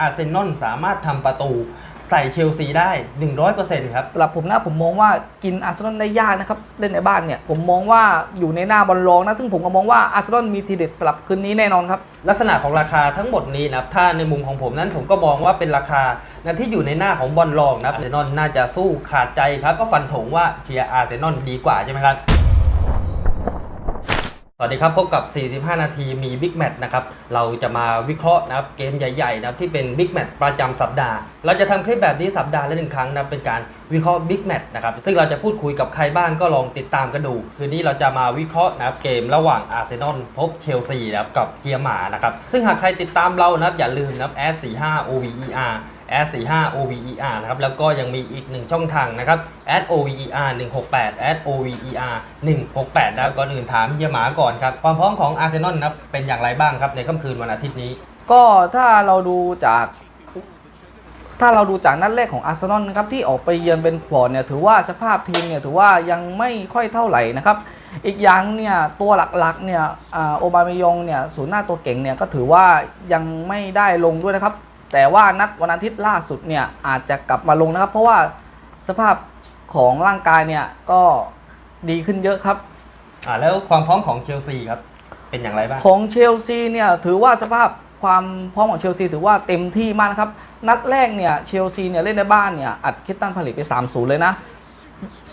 อาร์เซนอลสามารถทำประตูใส่เชลซีได้ 100%ครับ สำหรับผมนะผมมองว่ากินอาร์เซนอลได้ยากนะครับ เล่นในบ้านเนี่ย ผมมองว่าอยู่ในหน้าบอลรองนะ ซึ่งผมก็มองว่าอาร์เซนอลมีทีเด็ดสำหรับคืนนี้แน่นอนครับ ลักษณะของราคาทั้งหมดนี้นะครับ ถ้าในมุมของผมนั้นผมก็มองว่าเป็นราคานะที่อยู่ในหน้าของบอลรองนะครับอาร์เซนอลน่าจะสู้ขาดใจครับก็ฟันธงว่าเชียร์อาร์เซนอลดีกว่าใช่ไหมครับ สวัสดีครับพบกับ 45 นาทีมีบิ๊กแมตช์นะครับเราจะมาวิเคราะห์นะครับเกมใหญ่ๆนะครับที่เป็นบิ๊กแมตช์ประจำสัปดาห์ เราจะทำคลิปแบบนี้สัปดาห์ละหนึ่งครั้งนะเป็นการวิเคราะห์บิ๊กแมตช์นะครับซึ่งเราจะพูดคุยกับใครบ้างก็ลองติดตามกันดู คืนนี้เราจะมาวิเคราะห์นะครับเกมระหว่างอาร์เซนอลพบเชลซีนะครับกับเฮียหมานะครับซึ่งหากใครติดตามเรานะครับอย่าลืมนะครับ S45 OVER S45 OVER นะครับแล้วก็ยังมีอีกหนึ่งช่องทางนะครับ @OVER 168 @OVER 168นะครับก่อนอื่นถามเฮียหมาก่อนครับ ความพร้อมของอาร์เซนอลนะครับเป็นอย่างไรบ้างครับในค่ำคืนวันอาทิตย์นี้ ก็ถ้าเราดูจากถ้าเราดูจากนัดแรกของอาร์เซนอลนะครับที่ออกไปเยือนเบนฟอร์ดเนี่ยถือว่าสภาพทีมเนี่ยถือว่ายังไม่ค่อยเท่าไหร่นะครับอีกอย่างเนี่ยตัวหลักๆเนี่ยอ่าโอบาเมยองเนี่ยศูนย์หน้าตัวเก่งเนี่ยก็ถือว่ายังไม่ได้ลงด้วยนะครับ แต่ว่านัดวันอาทิตย์ล่าสุดเนี่ยอาจจะกลับมาลงนะครับ เพราะว่าสภาพของร่างกายเนี่ยก็ดีขึ้นเยอะครับ อ่าแล้วความพร้อมของเชลซีครับ เป็นอย่างไรบ้าง ของเชลซีเนี่ยถือว่าสภาพความพร้อมของเชลซีถือว่าเต็มที่มากนะครับ นัดแรกเนี่ยเชลซีเนี่ยเล่นในบ้านเนี่ยอัดคิดตันผลิตไป3-0เลยนะ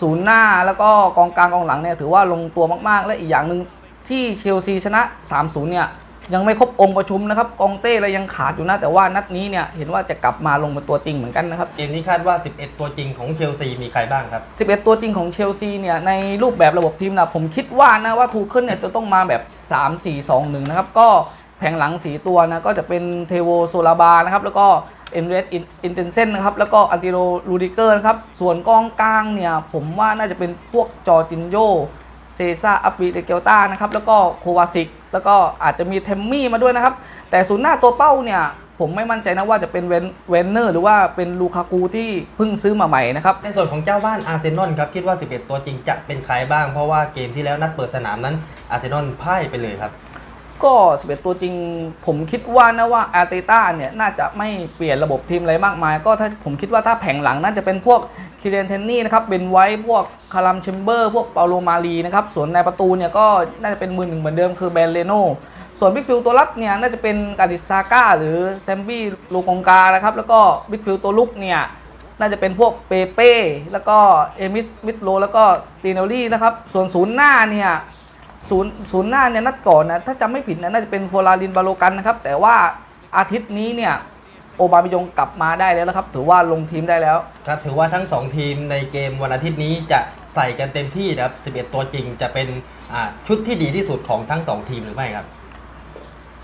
ศูนย์หน้าแล้วก็กองกลางกองหลังเนี่ยถือว่าลงตัวมากๆ และอีกอย่างหนึ่งที่เชลซีชนะ 3-0เนี่ย ยังไม่ครบองค์ประชุมนะครับกองเต้อะไรยังขาดอยู่นะ แต่ว่านัดนี้เนี่ยเห็นว่าจะกลับมาลงเป็นตัวจริงเหมือนกันนะครับ เกมนี้คาดว่า 11 ตัวจริงของเชลซีมีใครบ้างครับ 11 ตัวจริงของเชลซีเนี่ยในรูปแบบระบบทีมนะผมคิดว่านะว่าทูเคิลเนี่ยจะต้องมาแบบ 3 4 2 1 นะครับ ก็แผงหลัง4ตัวนะก็จะเป็นเทโวโซลาบานะครับแล้วก็เอ็นเวสอินเทนเซนนะครับแล้วก็อันติโรลูดิเกอร์นะครับส่วนกองกลางเนี่ยผมว่าน่าจะเป็นพวกจอร์จินโย เซซ่าอัปปีเดเกลตานะครับแล้วก็โควาซิกแล้วก็อาจจะมีเทมมี่มาด้วยนะครับ แต่ศูนย์หน้าตัวเป้าเนี่ยผมไม่มั่นใจนะว่าจะเป็นเวนเวนเนอร์หรือว่าเป็นลูคากูที่เพิ่งซื้อมาใหม่นะครับ ในส่วนของเจ้าบ้านอาร์เซนอลครับ คิดว่า 11 ตัวจริงจะเป็นใครบ้าง เพราะว่าเกมที่แล้วนัดเปิดสนามนั้นอาร์เซนอลพ่ายไปเลยครับ ก็ 11 ตัวจริง ผมคิดว่านะว่าอาร์เตต้าเนี่ยน่าจะไม่เปลี่ยนระบบทีมอะไรมากมาย ก็ถ้าผมคิดว่าถ้าแผงหลังน่าจะเป็นพวก คิเรนเทนนี่นะครับเบนไว้พวกคารัมเชมเบอร์ พวกเปาโลมารีนะครับ ส่วนในประตูเนี่ยก็น่าจะเป็นมือหนึ่งเหมือนเดิมคือแบนเลโนส่วนบิ๊กฟิลตัวรับเนี่ยน่าจะเป็นกาดิซาก้าหรือแซมบี้ลูกงกานะครับ แล้วก็บิ๊กฟิลตัวลุกเนี่ยน่าจะเป็นพวกเปเป้ แล้วก็เอมิสมิดโล แล้วก็ตีเนลลี่นะครับ ส่วนศูนย์หน้าเนี่ยศูนย์ศูนย์หน้าเนี่ยนัดก่อนนะถ้าจำไม่ผิดนะน่าจะเป็นโฟลารินบาโลกันนะครับ แต่ว่าอาทิตย์นี้เนี่ย โอบามิยงกลับมาได้แล้วนะครับ ถือว่าลงทีมได้แล้ว ครับถือว่าทั้ง 2 ทีมในเกมวันอาทิตย์นี้จะใส่กันเต็มที่นะครับ11 ตัวจริงจะเป็นอ่าชุดที่ดีที่สุดของทั้ง 2 ทีมหรือไม่ครับ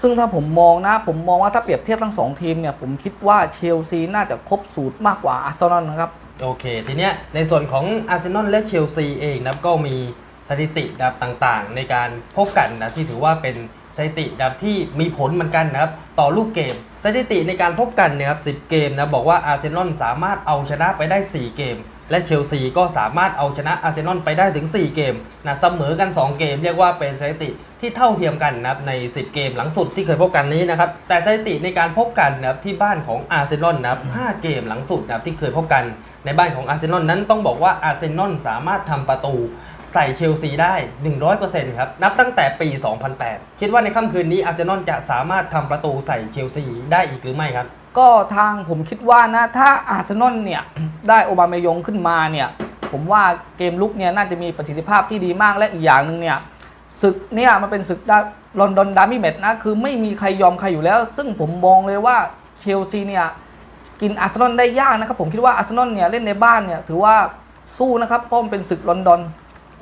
ซึ่งถ้าผมมองนะผมมองว่าถ้าเปรียบเทียบทั้งสองทีมเนี่ยผมคิดว่าเชลซีน่าจะครบสูตรมากกว่าอาร์เซนอลนะครับโอเค ทีเนี้ยในส่วนของอาร์เซนอลและเชลซีเองนะครับก็มีสถิตินะครับต่างๆ ในการพบกันนะที่ถือว่าเป็น สถิตินะครับที่มีผลเหมือนกันนะครับต่อลูกเกม สถิติในการพบกันเนะครับ 10 เกมนะบอกว่าอาร์เซนอลสามารถเอาชนะไปได้ 4 เกม และเชลซีก็สามารถเอาชนะอาร์เซนอลไปได้ถึง 4 เกมนะเสมอกัน 2 เกม เรียกว่าเป็นสถิติที่เท่าเทียมกันนะครับใน 10 เกมหลังสุดที่เคยพบกันนี้นะครับแต่สถิติในการพบกันนะครับที่บ้านของอาร์เซนอลนะครับ5เกมหลังสุดนะครับที่เคยพบกัน ในบ้านของอาร์เซนอลนั้นต้องบอกว่าอาร์เซนอลสามารถทำประตูใส่เชลซีได้ 100%ครับ นับตั้งแต่ปี 2008 คิดว่าในค่ำคืนนี้อาร์เซนอลจะสามารถทำประตูใส่เชลซีได้อีกหรือไม่ครับ ก็ทางผมคิดว่านะถ้าอาร์เซนอลเนี่ยได้โอบาเมยงขึ้นมาเนี่ยผมว่าเกมลุกเนี่ยน่าจะมีประสิทธิภาพที่ดีมากและอีกอย่างหนึ่งเนี่ยศึกเนี่ยมันเป็นศึกลอนดอนดาร์มี่แมตช์นะคือไม่มีใครยอมใครอยู่แล้ว ซึ่งผมมองเลยว่าเชลซีเนี่ย กินอาร์เซนอลได้ยากนะครับผมคิดว่าอาร์เซนอลเนี่ยเล่นในบ้านเนี่ยถือว่าสู้นะครับเพราะมันเป็นศึกลอนดอน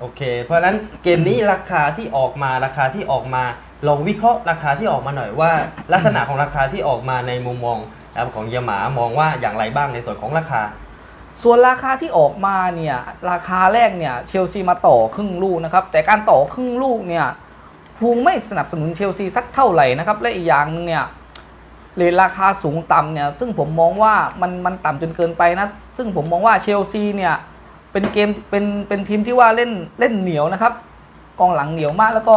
โอเค เพราะฉะนั้นเกมนี้ราคาที่ออกมาราคาที่ออกมา ลองวิเคราะห์ราคาที่ออกมาหน่อยว่า ลักษณะของราคาที่ออกมาในมุมมองนะครับของเยยหมามองว่าอย่างไรบ้างในส่วนของราคา ส่วนราคาที่ออกมาเนี่ยราคาแรกเนี่ยเชลซีมาต่อครึ่งลูกนะครับแต่การต่อครึ่งลูกเนี่ยพูงไม่สนับสนุนเชลซีสักเท่าไหร่นะครับและอีกอย่างหนึงเนี่ย เรทราคาสูงต่ำเนี่ยซึ่งผมมองว่ามันมันต่ำจนเกินไปนะ ซึ่งผมมองว่าเชลซีเนี่ยเป็นเกมเป็นเป็นทีมที่ว่าเล่นเล่นเหนียวนะครับกองหลังเหนียวมากแล้วก็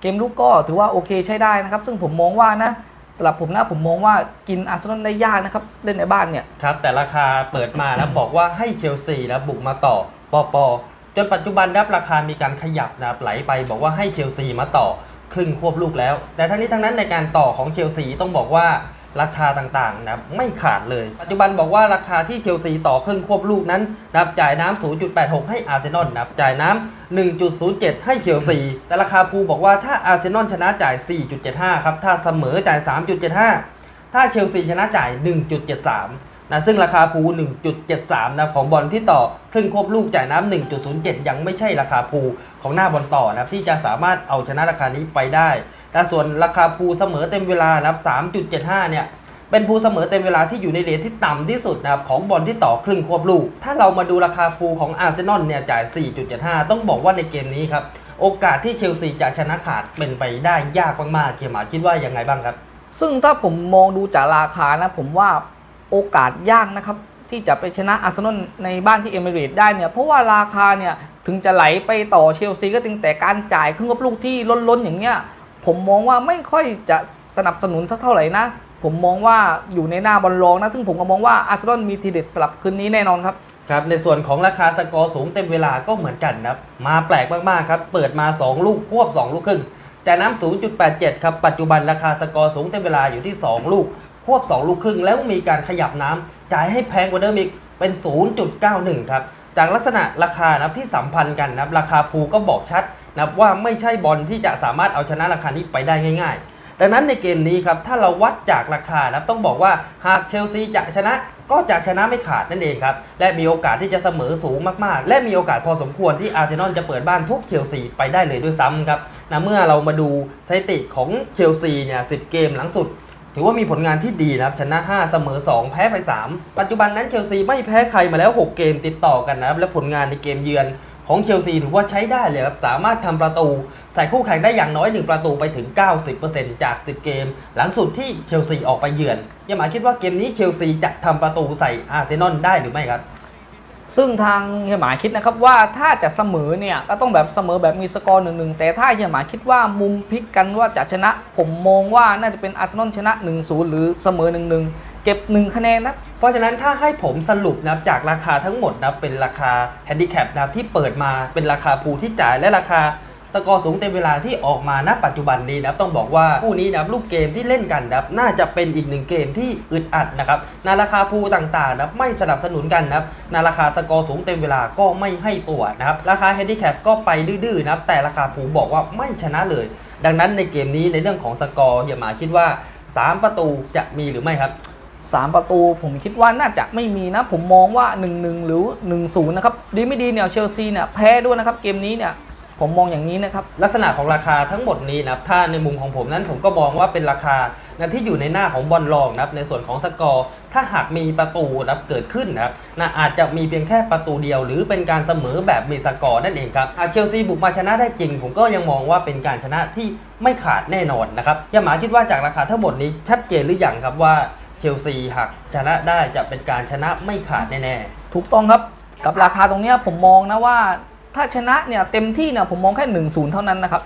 เกมลุกก็ถือว่าโอเคใช้ได้นะครับ ซึ่งผมมองว่านะสำหรับผมนะผมมองว่ากินอาร์เซนอลได้ยากนะครับ เล่นในบ้านเนี่ยครับ แต่ราคาเปิดมานะบอกว่าให้เชลซีนะบุกมาต่อปอปอจนปัจจุบันนับราคามีการขยับนะไหลไปบอกว่าให้เชลซีมาต่อ ครึ่งควบลูกแล้ว แต่ทั้งนี้ทั้งนั้นในการต่อของเชลซีต้องบอกว่าราคาต่างๆนะไม่ขาดเลย ปัจจุบันบอกว่าราคาที่เชลซีต่อครึ่งควบลูกนั้นนับจ่ายน้ำ0.86 ให้อาร์เซนอลนับจ่ายน้ำ1.07 ให้เชลซี แต่ราคาภูบอกว่าถ้าอาร์เซนอลชนะจ่าย 4.75 ครับ ถ้าเสมอจ่าย 3.75 ถ้าเชลซีชนะจ่าย 1.73 นะซึ่งราคาภู1.73 นะของบอลที่ต่อครึ่งควบลูกจ่ายน้ำ1.07 ยังไม่ใช่ราคาภูของหน้าบอลต่อนะครับที่จะสามารถเอาชนะราคานี้ไปได้ แต่ส่วนราคาภูเสมอเต็มเวลานะครับ 3.75 เนี่ยเป็นภูเสมอเต็มเวลาที่อยู่ในเรทที่ต่ำที่สุดนะครับของบอลที่ต่อครึ่งควบลูก ถ้าเรามาดูราคาภูของอาร์เซนอลเนี่ยจ่าย 4.75 ต้องบอกว่าในเกมนี้ครับโอกาสที่เชลซีจะชนะขาดเป็นไปได้ยากมากๆเกียร์หมาคิดว่ายังไงบ้างครับ ซึ่งถ้าผมมองดูจากราคานะผมว่า โอกาสยากนะครับ ที่จะไปชนะอาร์เซนอลในบ้านที่เอมิเรตส์ได้เนี่ย เพราะว่าราคาเนี่ยถึงจะไหลไปต่อเชลซีก็จริงแต่การจ่ายครึ่งกับลูกที่ล้นๆอย่างเงี้ยผมมองว่าไม่ค่อยจะสนับสนุนเท่าไหร่นะ ผมมองว่าอยู่ในหน้าบอลรองนะ ซึ่งผมก็มองว่าอาร์เซนอลมีทีเด็ดสลับคืนนี้แน่นอนครับครับในส่วนของราคาสกอร์สูงเต็มเวลาก็เหมือนกันครับ มาแปลกมากๆครับ เปิดมา 2 ลูกควบ 2 ลูกครึ่งแต่น้ำ0.87 ครับ ปัจจุบันราคาสกอร์สูงเต็มเวลาอยู่ที่ 2 ลูก ควบ2ลูกครึ่งแล้วมีการขยับน้ำจ่ายให้แพงกว่าเดิมอีกเป็น 0.91 ครับ จากลักษณะราคานับที่สัมพันธ์กันนะครับราคาภูก็บอกชัดนะว่าไม่ใช่บอลที่จะสามารถเอาชนะราคานี้ไปได้ง่าย ๆ ดังนั้นในเกมนี้ครับถ้าเราวัดจากราคานะครับต้องบอกว่าหากเชลซีจะชนะก็จะชนะไม่ขาดนั่นเองครับ และมีโอกาสที่จะเสมอสูงมากๆ และมีโอกาสพอสมควรที่อาร์เซนอลจะเปิดบ้านทุบเชลซีไปได้เลยด้วยซ้ำครับนะเมื่อเรามาดูสถิติของเชลซีเนี่ย10เกมหลังสุด ถือว่ามีผลงานที่ดีนะครับชนะ 5 เสมอ 2 แพ้ไป 3 ปัจจุบันนั้นเชลซีไม่แพ้ใครมาแล้ว 6 เกมติดต่อกันนะครับ และผลงานในเกมเยือนของเชลซีถือว่าใช้ได้เลยครับ สามารถทำประตู ใส่คู่แข่งได้อย่างน้อย 1 ประตูไปถึง 90%จาก 10 เกม หลังสุดที่เชลซีออกไปเยือนยังหมายคิดว่าเกมนี้เชลซีจะทำประตูใส่อาร์เซนอลได้หรือไม่ครับ ซึ่งทางเฮียหมาคิดนะครับว่าถ้าจะเสมอเนี่ยก็ต้องแบบเสมอแบบมีสกอร์หนึ่งหนึ่งแต่ถ้าเฮียหมาคิดว่ามุมพลิกกันว่าจะชนะ ผมมองว่าน่าจะเป็นอาร์เซนอลชนะ 1-0 หรือเสมอ 1-1 เก็บ 1 คะแนนนะเพราะฉะนั้นถ้าให้ผมสรุปนะจากราคาทั้งหมดนะเป็นราคาแฮนดิแคปนะที่เปิดมาเป็นราคาภูที่จ่ายและราคา สกอร์สูงเต็มเวลาที่ออกมาณปัจจุบันนี้นะครับต้องบอกว่าคู่นี้นะครับลูกเกมที่เล่นกันนะครับน่าจะเป็นอีกหนึ่งเกมที่อึดอัดนะครับในราคาภูต่างๆนะครับไม่สนับสนุนกันนะครับในราคาสกอร์สูงเต็มเวลาก็ไม่ให้ตัวนะครับราคาแฮนดิแคปก็ไปดื้อๆนะครับแต่ราคาภูบอกว่าไม่ชนะเลย ดังนั้นในเกมนี้ในเรื่องของสกอร์เฮียหมาคิดว่าสามประตูจะมีหรือไม่ครับ3 ประตูผมคิดว่าน่าจะไม่มีนะ ผมมองว่า 1-1 หรือ 1-0 นะครับ ดีไม่ดีเนี่ยเชลซีเนี่ยแพ้ด้วยนะครับ เกมนี้เนี่ย ผมมองอย่างนี้นะครับ ลักษณะของราคาทั้งหมดนี้นะครับ ถ้าในมุมของผมนั้นผมก็มองว่าเป็นราคานะที่อยู่ในหน้าของบอลรองนะครับ ในส่วนของสกอร์ ถ้าหากมีประตูนะครับเกิดขึ้นนะครับนะอาจจะมีเพียงแค่ประตูเดียว หรือเป็นการเสมอแบบมีสกอร์นั่นเองครับหากเชลซีบุกมาชนะได้จริง ผมก็ยังมองว่าเป็นการชนะที่ไม่ขาดแน่นอนนะครับยาหมาคิดว่าจากราคาทั้งหมดนี้ชัดเจนหรือยังครับว่าเชลซีหากชนะได้จะเป็นการชนะไม่ขาดแน่ๆถูกต้องครับ กับราคาตรงนี้ผมมองนะว่า ถ้าชนะเนี่ยเต็มที่เนี่ยผมมองแค่1-0เท่านั้นนะครับ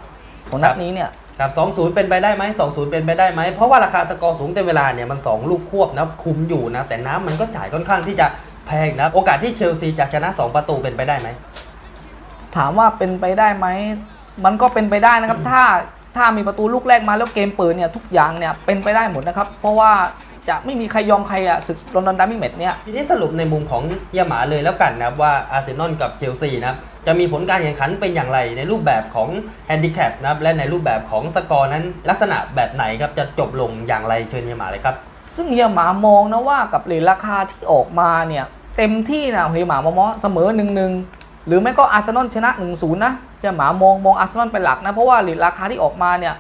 ของนัดนี้เนี่ยครับ2-0เป็นไปได้ไหม2-0เป็นไปได้ไหม เพราะว่าราคาสกอร์สูงเต็มเวลาเนี่ยมัน2ลูกควบนะคุมอยู่นะ แต่น้ำมันก็จ่ายค่อนข้างที่จะแพงนะ โอกาสที่เชลซีจะชนะ 2 ประตูเป็นไปได้ไหม ถามว่าเป็นไปได้ไหม มันก็เป็นไปได้นะครับ ถ้าถ้ามีประตูลูกแรกมาแล้วเกมเปิดเนี่ยทุกอย่างเนี่ยเป็นไปได้หมดนะครับ เพราะว่าจะไม่มีใครยอมใครอะศึกลอนดอนดัมมิ่งแมตช์เนี่ยทีนี้สรุปในมุมของเยาหมาเลยแล้วกันนะครับว่าอาร์เซนอลกับเชลซีนะครับ จะมีผลการแข่งขันเป็นอย่างไรในรูปแบบของแฮนดิแคปนะครับและในรูปแบบของสกอร์นั้น ลักษณะแบบไหนครับจะจบลงอย่างไรเชิญเฮียหมาเลยครับ ซึ่งเฮียหมามองนะว่ากับเหรียญราคาที่ออกมาเนี่ยเต็มที่นะเฮียหมามองเสมอ1-1หนึ่งหรือไม่ก็อาร์เซนอลชนะ1-0นะเฮียหมามองมองอาร์เซนอลเป็นหลักนะเพราะว่าเหรียญราคาที่ออกมาเนี่ย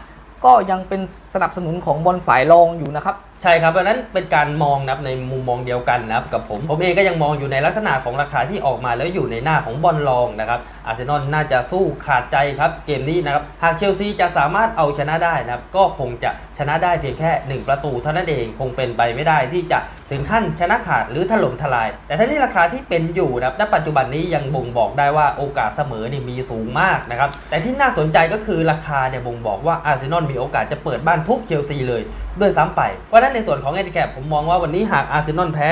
ก็ยังเป็นสนับสนุนของบอลฝ่ายรองอยู่นะครับ ใช่ครับเพราะนั้นเป็นการมองนะครับในมุมมองเดียวกันนะครับกับผม ผมเองก็ยังมองอยู่ในลักษณะของราคาที่ออกมาแล้วอยู่ในหน้าของบอลรองนะครับ อาร์เซนอลน่าจะสู้ขาดใจครับเกมนี้นะครับหากเชลซีจะสามารถเอาชนะได้นะครับก็คงจะชนะได้เพียงแค่ 1 ประตูเท่านั้นเองคงเป็นไปไม่ได้ที่จะถึงขั้นชนะขาดหรือถล่มทลาย แต่ถ้านี่ราคาที่เป็นอยู่นะครับณปัจจุบันนี้ยังบ่งบอกได้ว่าโอกาสเสมอนี่มีสูงมากนะครับแต่ที่น่าสนใจก็คือราคาเนี่ยบ่งบอกว่าอาร์เซนอลมีโอกาสจะเปิดบ้านทุบเชลซีเลยด้วยซ้ำไป เพราะนั้นในส่วนของแอนดิแคปผมมองว่าวันนี้หากอาร์เซนอลแพ้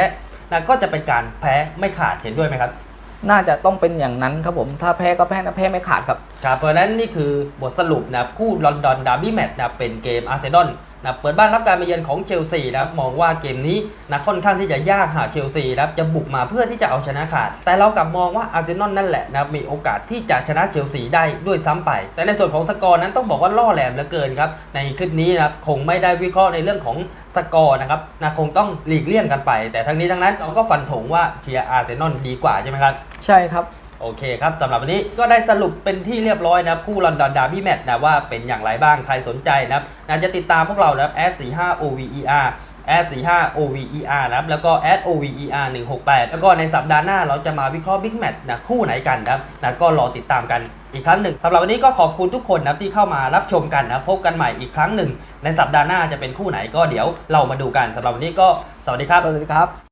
นะก็จะเป็นการแพ้ไม่ขาดเห็นด้วยไหมครับ น่าจะต้องเป็นอย่างนั้นครับผมถ้าแพ้ก็แพ้นะแพ้ไม่ขาดครับ ครับเพราะฉะนั้นนี่คือบทสรุปนะคู่ลอนดอนดาร์บี้แมตช์นะเป็นเกมอาร์เซนอลนะเปิดบ้านรับการมาเยือนของเชลซีนะครับมองว่าเกมนี้นะค่อนข้างที่จะยากหากเชลซีนะครับจะบุกมาเพื่อที่จะเอาชนะขาด แต่เรากลับมองว่าอาร์เซนอลนั่นแหละนะมีโอกาสที่จะชนะเชลซีได้ด้วยซ้ำไป แต่ในส่วนของสกอร์นั้นต้องบอกว่าล่อแหลมเหลือเกินครับในคลิปนี้นะครับคงไม่ได้วิเคราะห์ในเรื่องของสกอร์นะครับนะคงต้องหลีกเลี่ยงกันไป แต่ทั้งนี้ทั้งนั้นเราก็ฟันธงว่าเชียร์อาร์เซนอลดีกว่าใช่ไหมครับใช่ครับ โอเคครับสำหรับวันนี้ก็ได้สรุปเป็นที่เรียบร้อยนะครับคู่ลอนดอนดาร์บี้แมตช์นะว่าเป็นอย่างไรบ้างใครสนใจนะครับนะจะติดตามพวกเรานะครับ @45 OVER @45 OVER นะครับแล้วก็ @OVER 168 แล้วก็ในสัปดาห์หน้าเราจะมาวิเคราะห์บิ๊กแมตช์นะคู่ไหนกันนะครับนะก็รอติดตามกันอีกครั้งหนึ่งสำหรับวันนี้ก็ขอบคุณทุกคนนะที่เข้ามารับชมกันนะพบกันใหม่อีกครั้งหนึ่ง ในสัปดาห์หน้าจะเป็นคู่ไหนก็เดี๋ยวเรามาดูกันสำหรับวันนี้ก็สวัสดีครับสวัสดีครับ